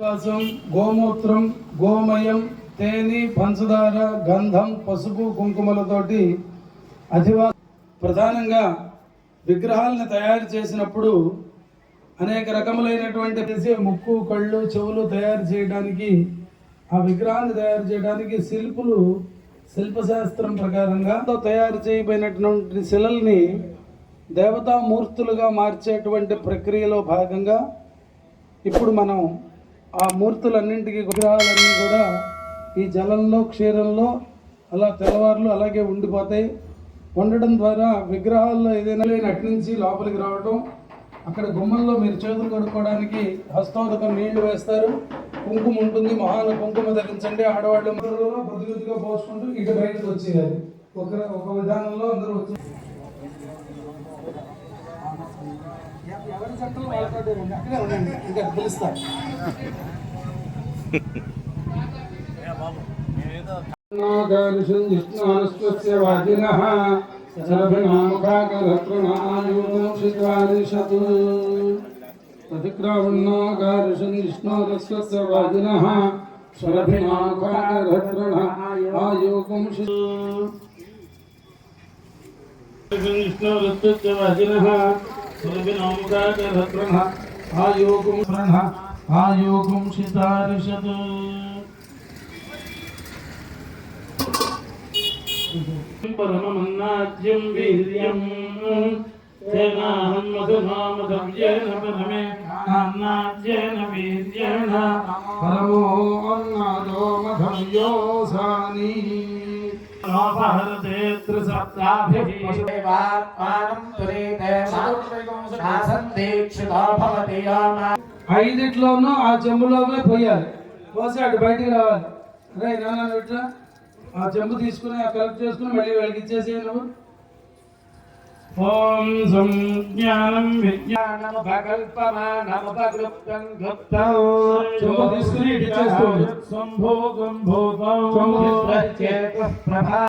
విశ్వాసం గోమూత్రం గోమయం తేనె పంచదార గంధం పసుపు కుంకుమలతోటి అధివా ప్రధానంగా విగ్రహాలను తయారు చేసినప్పుడు అనేక రకములైనటువంటి చేసే ముక్కు కళ్ళు చెవులు తయారు చేయడానికి ఆ విగ్రహాన్ని తయారు చేయడానికి శిల్పులు శిల్పశాస్త్రం ప్రకారంగా తయారు చేయబడినటువంటి శిలల్ని దేవతామూర్తులుగా మార్చేటువంటి ప్రక్రియలో భాగంగా ఇప్పుడు మనం ఆ మూర్తులన్నింటికి విగ్రహాలన్నీ కూడా ఈ జలంలో క్షీరంలో అలా తెల్లవారులు అలాగే ఉండిపోతాయి. ఉండడం ద్వారా విగ్రహాల్లో ఏదైనా లేని అటు నుంచి లోపలికి రావటం అక్కడ గుమ్మంలో మీరు చేతులు కడుక్కోవడానికి హస్తోదకం నీళ్ళు వేస్తారు. కుంకుమ ఉంటుంది మహాన కుంకుమ ధరించండి. ఆడవాళ్ళు మొదలలో కొద్ది కొద్దిగా పోసుకుంటూ ఇటు బయటకు వచ్చేయాలి. ఒక ఒక విధానంలో అందరూ వచ్చి ఎవరి చట్టం వాళ్ళతోటే రండి. అక్కడే ఉండండి ఇంకా పిలుస్తారు నాగారుషం విష్ణుస్వస్య వాజినః సర్వనామకాకరత్రణాయుషిద్వారిషత్ ప్రతిక్రమణాగారుషం విష్ణురస్వస్య వాజినః స్వరభినామకాకరత్రణ विष्णुरुत्तुत्तमजिनः सुरभिनौमुखाकरत्रः आयोगुं प्रणः आयोगुं सितारिषत् परमन्नाद्यं वीर्यं तेनाहं मधुमामधव्येन परमे अन्नाद्येन वीर्येण परमो अन्नादो मधव्योऽसानीः नोपहरते त्रिसप्ताभिः ఐదిట్లోనూ ఆ చెంబులోనే పోయాలి పోసి అటు బయటికి రావాలి అరే నాన్న ఇట్లా ఆ చెంబు తీసుకుని ఆ కలెక్ట్ చేసుకుని మళ్ళీ వాళ్ళకి ఇచ్చేసి నువ్వు ఓం సంజ్ఞానం విజ్ఞానం చెంబు తీసుకుని ఇటు ఇచ్చేస్తుంది సంభోగం భూతం భాగశ్చాశిభో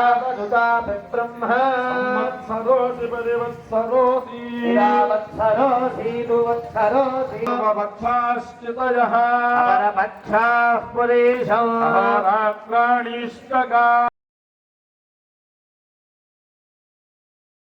యావత్ దేవాః వదసాతి సూర్యః యావదుదాతి బ్రహ్మ సంవత్సరోసి పరివత్సరోసి యావత్సరోసి